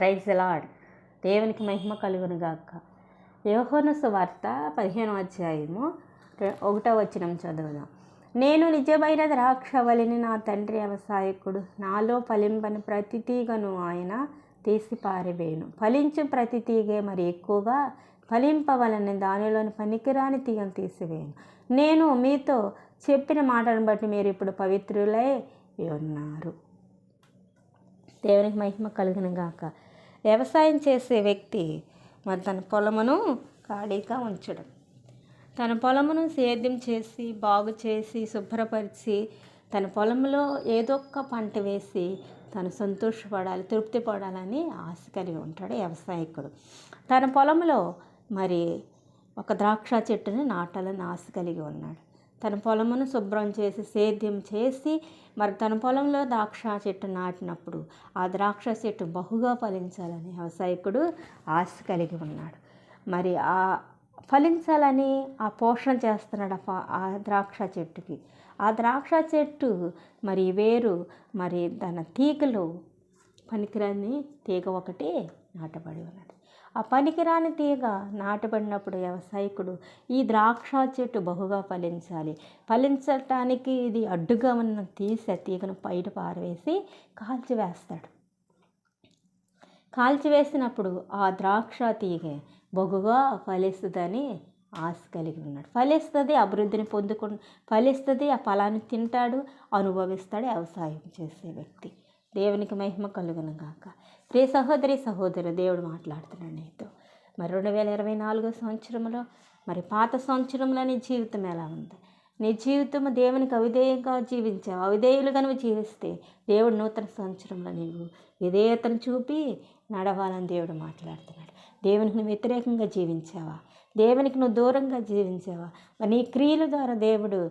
Praise lord దేవునికి మహిమ కలుగును గాక. యోహోను సువార్త పదిహేను అధ్యాయము ఒకటో వచ్చినం చదువుదాం. నేను నిజమైన ద్రాక్షవల్లిని నా తండ్రి వ్యవసాయకుడు నాలో ఫలింపని ప్రతి తీగను ఆయన తీసి పారివేయను ఫలించు ప్రతి తీగే మరి ఎక్కువగా ఫలింపవలని దానిలోని పనికిరాని తీగను తీసివేయను నేను మీతో చెప్పిన మాటను బట్టి మీరు ఇప్పుడు పవిత్రులై ఉన్నారు. దేవునికి మహిమ కలిగిన గాక. వ్యవసాయం చేసే వ్యక్తి మరి తన పొలమును ఖాళీగా ఉంచడం. తన పొలమును సేద్యం చేసి బాగు చేసి శుభ్రపరిచి తన పొలంలో ఏదో ఒక పంట వేసి తను సంతోషపడాలి తృప్తి పడాలని ఆశ కలిగి ఉంటాడు వ్యవసాయకుడు. తన పొలంలో మరి ఒక ద్రాక్ష చెట్టుని నాటాలని ఆశ కలిగి ఉన్నాడు. తన పొలమును శుభ్రం చేసి సేద్యం చేసి మరి తన పొలంలో ద్రాక్ష చెట్టు నాటినప్పుడు ఆ ద్రాక్ష చెట్టు బహుగా ఫలించాలని వ్యవసాయకుడు ఆశ కలిగి ఉన్నాడు. మరి ఆ ఫలించాలని ఆ పోషణ చేస్తున్నాడు ఆ ఫ- ఆ ద్రాక్ష చెట్టుకి. ఆ ద్రాక్ష చెట్టు మరి వేరు మరి తన తీగలు పనికిరాని తీగ ఒకటి నాటబడి ఉన్నది. ఆ పనికిరాని తీగ నాటబడినప్పుడు వ్యవసాయకుడు ఈ ద్రాక్ష చెట్టు బహుగా ఫలించాలి. ఫలించటానికి ఇది అడ్డుగా ఉన్న తీసి తీగను బయట పారవేసి కాల్చివేస్తాడు కాల్చివేసినప్పుడు ఆ ద్రాక్ష తీగ బహుగా ఫలిస్తుందని ఆశ కలిగి ఉన్నాడు. ఫలిస్తుంది అభివృద్ధిని పొందుకు ఫలిస్తుంది ఆ ఫలాన్ని తింటాడు అనుభవిస్తాడు వ్యవసాయం చేసే వ్యక్తి. దేవునికి మహిమ కలుగును గాక. ప్రియ సహోదరి సహోదరు దేవుడు మాట్లాడుతున్నాడు నీతో. మరి రెండు వేల ఇరవై నాలుగో సంవత్సరంలో మరి పాత సంవత్సరంలో నీ జీవితం ఎలా ఉంది? నీ జీవితం దేవునికి అవిధేయంగా జీవించావు. అవిధేయులుగా నువ్వు జీవిస్తే దేవుడు నూతన సంవత్సరంలో నీవు విధేయతను చూపి నడవాలని దేవుడు మాట్లాడుతున్నాడు. దేవునికి నువ్వు వ్యతిరేకంగా జీవించావా? దేవునికి నువ్వు దూరంగా జీవించావా? మరి నీ క్రియల ద్వారా దేవుడు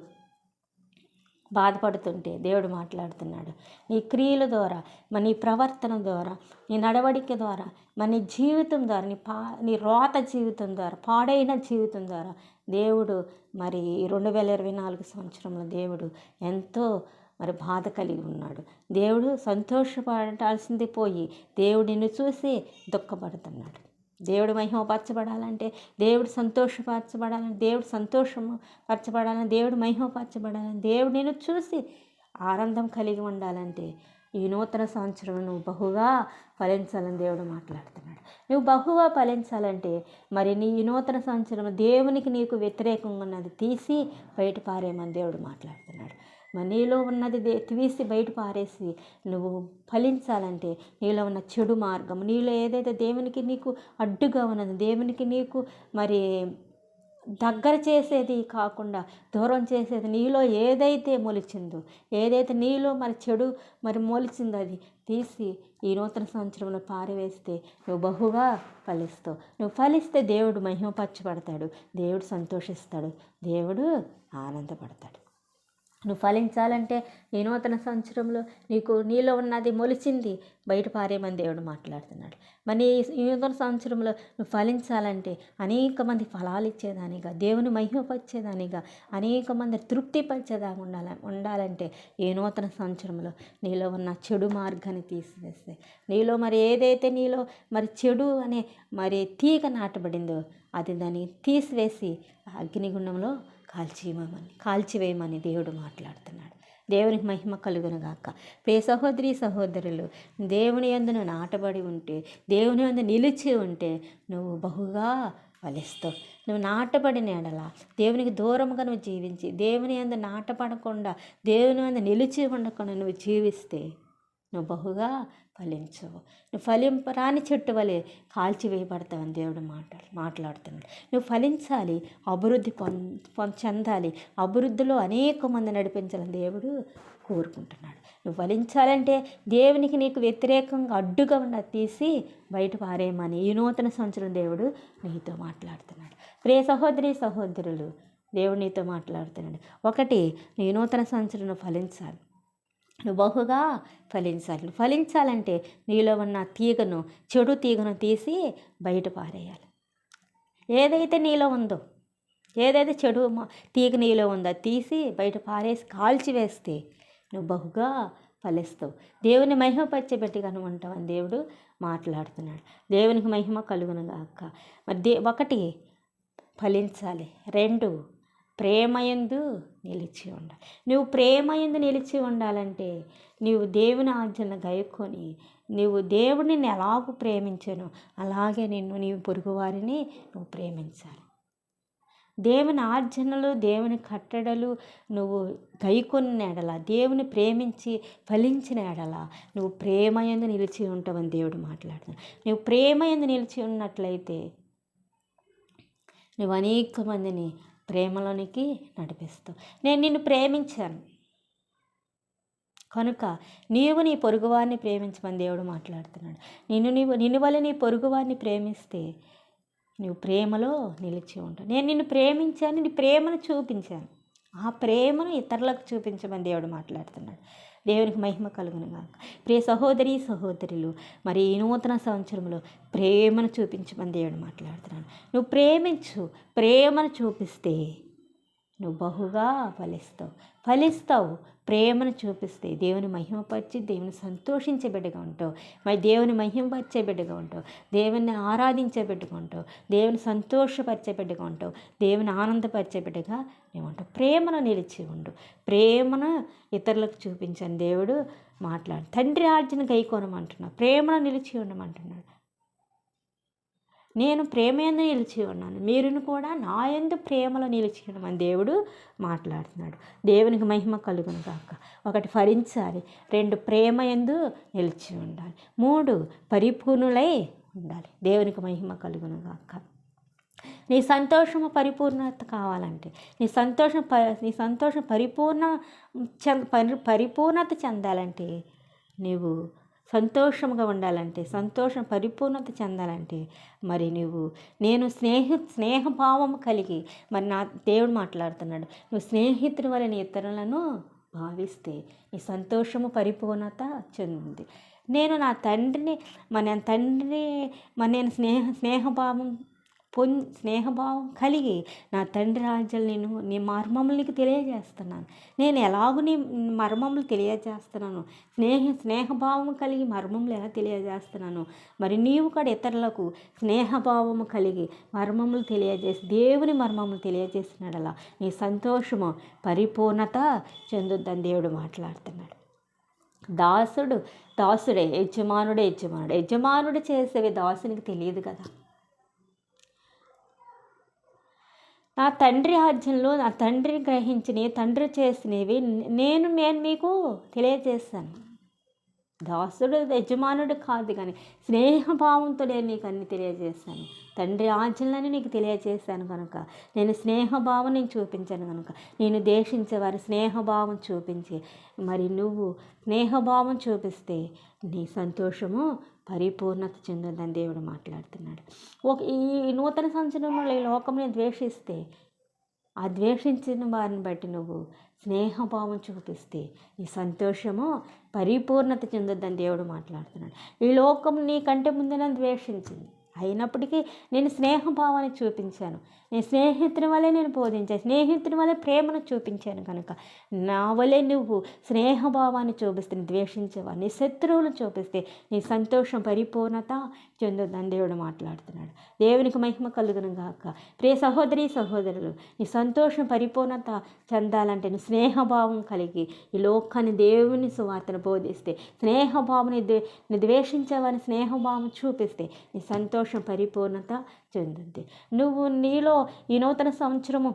బాధపడుతుంటే దేవుడు మాట్లాడుతున్నాడు. నీ క్రియల ద్వారా మన నీ ప్రవర్తన ద్వారా నీ నడవడిక ద్వారా మన నీ జీవితం ద్వారా నీ పా నీ రోత జీవితం ద్వారా పాడైన జీవితం ద్వారా దేవుడు మరి రెండు వేల ఇరవై నాలుగు సంవత్సరంలో దేవుడు ఎంతో మరి బాధ కలిగి ఉన్నాడు. దేవుడు సంతోషపడాల్సింది పోయి దేవుడిని చూసి దుఃఖపడుతున్నాడు. దేవుడు మహిమపరచబడాలంటే దేవుడు సంతోషపరచబడాలని దేవుడు సంతోషము పరచబడాలని దేవుడు మహిమపరచబడాలని దేవుడు నేను చూసి ఆనందం కలిగి ఉండాలంటే ఈ నూతన సంవత్సరం నువ్వు బహుగా ఫలించాలని దేవుడు మాట్లాడుతున్నాడు. నువ్వు బహుగా ఫలించాలంటే మరి నీ ఈ నూతన సంవత్సరం దేవునికి నీకు వ్యతిరేకంగా ఉన్నది తీసి బయట పారేయమని దేవుడు మాట్లాడుతున్నాడు. నీలో ఉన్నది తీసి బయట పారేసి నువ్వు ఫలించాలంటే నీలో ఉన్న చెడు మార్గం నీలో ఏదైతే దేవునికి నీకు అడ్డుగా ఉన్నది దేవునికి నీకు మరి దగ్గర చేసేది కాకుండా దూరం చేసేది నీలో ఏదైతే మొలిచిందో ఏదైతే నీలో మరి చెడు మరి మొలిచిందో అది తీసి ఈ నూతన సంవత్సరంలో పారవేస్తే నువ్వు బహుగా ఫలిస్తావు. నువ్వు ఫలిస్తే దేవుడు మహిమపరచబడతాడు దేవుడు సంతోషిస్తాడు దేవుడు ఆనందపడతాడు. నువ్వు ఫలించాలంటే ఈ నూతన సంవత్సరంలో నీకు నీలో ఉన్నది మొలిచింది. బయట పారేమని దేవుడు మాట్లాడుతున్నాడు. మరి ఈ నూతన సంవత్సరంలో నువ్వు ఫలించాలంటే అనేక మంది ఫలాలు ఇచ్చేదానిగా దేవుని మహిమపరిచేదానిగా అనేక మంది తృప్తిపరిచేదా ఉండాల ఉండాలంటే ఈ నూతన సంవత్సరంలో నీలో ఉన్న చెడు మార్గాన్ని తీసివేస్తే నీలో మరి ఏదైతే నీలో మరి చెడు అనే మరి తీగ నాటబడిందో అది దాన్ని తీసివేసి అగ్నిగుండంలో కాల్చివేయమని కాల్చివేయమని దేవుడు మాట్లాడుతున్నాడు. దేవునికి మహిమ కలుగునుగాక. ప్రే సహోదరి సహోదరులు దేవుని యందును నాటబడి ఉంటే దేవుని యందు నిలిచి ఉంటే నువ్వు బహుగా ఫలిస్తావు. నువ్వు నాటబడిన ఎడల దేవునికి దూరంగా నువ్వు జీవించి దేవుని యందు నాటపడకుండా దేవుని అందు నిలిచి ఉండకుండా నువ్వు జీవిస్తే నువ్వు బహుగా ఫలించవు. నువ్వు ఫలింపరాని చెట్టు వలె కాల్చివేయబడతావని దేవుడు మాట్లాడు మాట్లాడుతున్నాడు. నువ్వు ఫలించాలి అభివృద్ధి పొం చెందాలి. అభివృద్ధిలో అనేక మంది నడిపించాలని దేవుడు కోరుకుంటున్నాడు. నువ్వు ఫలించాలంటే దేవునికి నీకు వ్యతిరేకంగా అడ్డుగా ఉన్న తీసి బయట పారేయమని ఈ నూతన సంవత్సరం దేవుడు నీతో మాట్లాడుతున్నాడు. ప్రియ సహోదరి సహోదరులు దేవుడు నీతో మాట్లాడుతున్నాడు. ఒకటి నీ నూతన సంవత్సరం ఫలించాలి. బహుగా ఫలించాలి. ఫలించాలంటే నీలో ఉన్న తీగను చెడు తీగను తీసి బయట పారేయాలి. ఏదైతే నీలో ఉందో ఏదైతే చెడు తీగ నీలో ఉందో తీసి బయట పారేసి కాల్చివేస్తే నువ్వు బహుగా ఫలిస్తావు. దేవుని మహిమ బిడ్డగా నువ్వు అని దేవుడు మాట్లాడుతున్నాడు. దేవునికి మహిమ కలుగును గాక. మరి దే ఒకటి ఫలించాలి. రెండు ప్రేమయందు నిలిచి ఉండాలి. నువ్వు ప్రేమ ఎందు నిలిచి ఉండాలంటే నీవు దేవుని ఆజ్ఞను గైకొని నీవు దేవుడిని ఎలాగూ ప్రేమించాను అలాగే నిన్ను నీవు పొరుగువారిని నువ్వు ప్రేమించాలి. దేవుని ఆర్జనలు దేవుని కట్టడలు నువ్వు గైకొన్న ఎడల దేవుని ప్రేమించి ఫలించిన ఎడల నువ్వు ప్రేమ ఎందు నిలిచి ఉంటావని దేవుడు మాట్లాడుతున్నాడు. నువ్వు ప్రేమ ఎందు నిలిచి ఉన్నట్లయితే నువ్వు అనేక మందిని ప్రేమలోనికి నడిపిస్తావు నేను నిన్ను ప్రేమించాను. కనుక నీవు నీ పొరుగువారిని ప్రేమించమని దేవుడు మాట్లాడుతున్నాడు. నిన్ను నీవు నిన్ను వల్ల నీ పొరుగువారిని ప్రేమిస్తే నువ్వు ప్రేమలో నిలిచి ఉంటావు. నేను నిన్ను ప్రేమించాను నీ ప్రేమను చూపించాను. ఆ ప్రేమను ఇతరులకు చూపించమని దేవుడు మాట్లాడుతున్నాడు. దేవునికి మహిమ కలుగును గాక. ప్రియ సహోదరి సహోదరులు మరి ఈ నూతన సంవత్సరంలో ప్రేమను చూపించమని దేవుడు మాట్లాడుతున్నాడు. నువ్వు ప్రేమించు ప్రేమను చూపిస్తే నువ్వు బహుగా ఫలిస్తావు. ఫలిస్తావు. ప్రేమను చూపిస్తే దేవుని మహిమపరిచి దేవుని సంతోషించే బిడ్డగా ఉంటావు. మరి దేవుని మహిమపరిచే బిడ్డగా ఉంటావు. దేవుని ఆరాధించే బిడ్డగా ఉంటావు. దేవుని సంతోషపరిచే బిడ్డగా ఉంటావు. దేవుని ఆనందపరిచే బిడ్డగా నీవు ఉంటావు. ప్రేమను నిలిచి ఉండు. ప్రేమను ఇతరులకు చూపించని దేవుడు మాట్లాడు. తండ్రి ఆర్జన గైకోనమంటున్నాడు ప్రేమను నిలిచి ఉండమంటున్నాడు. నేను ప్రేమేందు నిలిచి ఉన్నాను. మీరును కూడా నా ఎందు ప్రేమలో నిలిచి ఉండమని దేవుడు మాట్లాడుతున్నాడు. దేవునికి మహిమ కలుగును కాక ఒకటి ఫరించాలి రెండు ప్రేమ ఎందు నిలిచి ఉండాలి. మూడు పరిపూర్ణులై ఉండాలి. దేవునికి మహిమ కలుగును కాక నీ సంతోషము పరిపూర్ణత కావాలంటే నీ సంతోషం ప నీ సంతోషం పరిపూర్ణ చెంద పరి పరిపూర్ణత చెందాలంటే నీవు సంతోషంగా ఉండాలంటే సంతోషం పరిపూర్ణత చెందాలంటే మరి నువ్వు నేను స్నేహ స్నేహభావం కలిగి మరి నా దేవుడు మాట్లాడుతున్నాడు. నువ్వు స్నేహితుడి వలన ఇతరులను భావిస్తే నీ సంతోషము పరిపూర్ణత చెందింది నేను నా తండ్రిని మన తండ్రి మన నేను స్నేహ స్నేహభావం పొన్ స్నేహభావం కలిగి నా తండ్రి రాజ్యాలు నేను నీ మర్మములకి తెలియజేస్తున్నాను. నేను ఎలాగూ నీ మర్మములు తెలియజేస్తున్నాను. స్నేహ స్నేహభావం కలిగి మర్మములు ఎలా తెలియజేస్తున్నాను? మరి నీవు కూడా ఇతరులకు స్నేహభావము కలిగి మర్మములు తెలియజేసి దేవుని మర్మములు తెలియజేస్తున్నాడలా నీ సంతోషము పరిపూర్ణత చెందుద్దని దేవుడు మాట్లాడుతున్నాడు. దాసుడు దాసుడే యజమానుడే యజమానుడు యజమానుడు చేసేవి దాసునికి తెలియదు కదా. నా తండ్రి ఆజ్ఞలో నా తండ్రి గ్రహించినవి తండ్రి చేసినవి నేను నేను మీకు తెలియజేస్తాను. దాసుడు యజమానుడు కాదు కానీ స్నేహభావంతో నేను నీకు అన్ని తెలియజేస్తాను. తండ్రి ఆజ్ఞలని నీకు తెలియజేశాను కనుక. నేను స్నేహభావం నేను చూపించాను కనుక. నేను దేశించేవారు స్నేహభావం చూపించి మరి నువ్వు స్నేహభావం చూపిస్తే నీ సంతోషము పరిపూర్ణత చెందుందని దేవుడు మాట్లాడుతున్నాడు. ఒక ఈ నూతన సంవత్సరంలో ఈ లోకంని ద్వేషిస్తే ఆ ద్వేషించిన వారిని బట్టి నువ్వు స్నేహభావం చూపిస్తే నీ సంతోషము పరిపూర్ణత చెందొద్దని దేవుడు మాట్లాడుతున్నాడు. ఈ లోకం నీకంటే ముందు నన్ను ద్వేషించింది. అయినప్పటికీ నేను స్నేహభావాన్ని చూపించాను. నేను స్నేహితుని వల్లే నేను బోధించాను. స్నేహితుని వల్లే ప్రేమను చూపించాను కనుక. నా వలే నువ్వు స్నేహభావాన్ని చూపిస్తే ద్వేషించేవా నీ శత్రువులు చూపిస్తే నీ సంతోషం పరిపూర్ణత చెందుదని దేవుడు మాట్లాడుతున్నాడు. దేవునికి మహిమ కలుగును గాక. ప్రియ సహోదరి సహోదరులు నీ సంతోషం పరిపూర్ణత చెందాలంటే నువ్వు స్నేహభావం కలిగి ఈ లోకాన్ని దేవుని సువార్తను బోధిస్తే స్నేహభావం ద్వేషించేవాని స్నేహభావం చూపిస్తే నీ సంతోషం పరిపూర్ణత చెందుద్ది. నువ్వు నీలో ఈ నూతన సంవత్సరము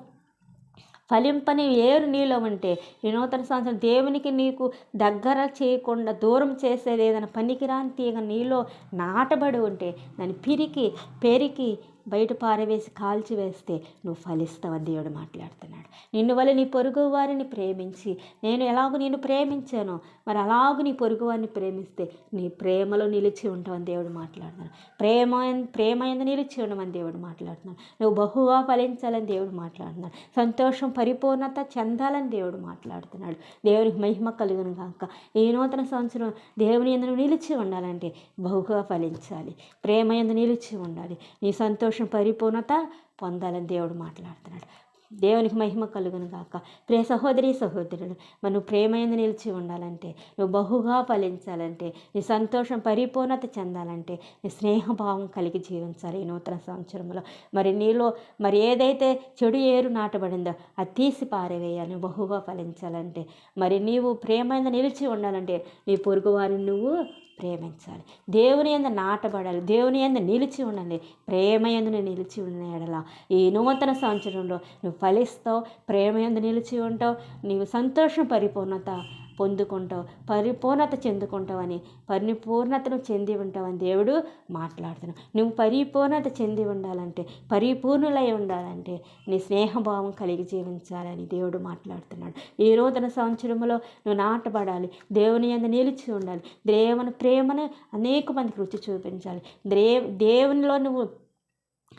ఫలింపని ఏరు నీలో ఉంటే ఈ నూతన సంవత్సరం దేవునికి నీకు దగ్గర చేయకుండా దూరం చేసేది ఏదైనా పనికిరాని తీగ నీలో నాటబడి ఉంటే దాన్ని పిరికి పెరికి బయట పారవేసి కాల్చివేస్తే నువ్వు ఫలిస్తావని దేవుడు మాట్లాడుతున్నాడు. నిన్ను వల్ల నీ పొరుగు వారిని ప్రేమించి నేను ఎలాగో నేను ప్రేమించానో మరి అలాగూ నీ పొరుగు వారిని ప్రేమిస్తే నీ ప్రేమలో నిలిచి ఉంటావని దేవుడు మాట్లాడుతున్నాడు. ప్రేమ ప్రేమ ఎందు నిలిచి ఉండమని దేవుడు మాట్లాడుతున్నాడు. నువ్వు బహుగా ఫలించాలని దేవుడు మాట్లాడుతున్నాడు. సంతోషం పరిపూర్ణత చెందాలని దేవుడు మాట్లాడుతున్నాడు. దేవునికి మహిమ కలుగును కాక ఈ నూతన సంవత్సరం దేవుని ఎందు నిలిచి ఉండాలంటే బహుగా ఫలించాలి. ప్రేమ ఎందు నిలిచి ఉండాలి. నీ సంతోషం పరిపూర్ణత పొందాలని దేవుడు మాట్లాడుతున్నాడు. దేవునికి మహిమ కలుగును గాక. ప్రే సహోదరి సహోదరులు మనం ప్రేమైన నిలిచి ఉండాలంటే నువ్వు బహుగా ఫలించాలంటే నీ సంతోషం పరిపూర్ణత చెందాలంటే నీ స్నేహభావం కలిగి జీవించాలి ఈ నూతన సంవత్సరంలో. మరి నీలో మరి ఏదైతే చెడు ఏరు నాటబడిందో అది తీసి పారవేయాలి. నువ్వు బహుగా ఫలించాలంటే మరి నీవు ప్రేమైన నిలిచి ఉండాలంటే నీ పొరుగు వారిని నువ్వు ప్రేమించాలి. దేవుని ఎందు నాటబడాలి. దేవుని ఎందు నిలిచి ఉండాలి. ప్రేమ ఎందు నిలిచి ఉన్న ఎడల ఈ నూతన సంవత్సరంలో నువ్వు ఫలిస్తావు. ప్రేమ ఎందు నిలిచి ఉంటావు. నీవు సంతోషం పరిపూర్ణత పొందుకుంటావు పరిపూర్ణత చెందుకుంటావని పరిపూర్ణతను చెంది ఉంటావని దేవుడు మాట్లాడుతున్నావు నువ్వు పరిపూర్ణత చెంది ఉండాలంటే పరిపూర్ణులై ఉండాలంటే నీ స్నేహభావం కలిగి జీవించాలని దేవుడు మాట్లాడుతున్నాడు. ఈ రోజున సంవత్సరంలో నువ్వు నాటబడాలి దేవుని అందు నిలిచి ఉండాలి దేవుని ప్రేమను అనేక మందికి రుచి చూపించాలి. దే దేవునిలో నువ్వు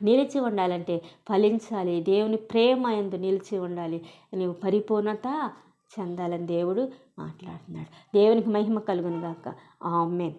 నిలిచి ఉండాలంటే ఫలించాలి దేవుని ప్రేమ ఎందు నిలిచి ఉండాలి. నువ్వు పరిపూర్ణత చెందాలని దేవుడు మాట్లాడుతున్నాడు. దేవునికి మహిమ కలుగును గాక. ఆమెన్.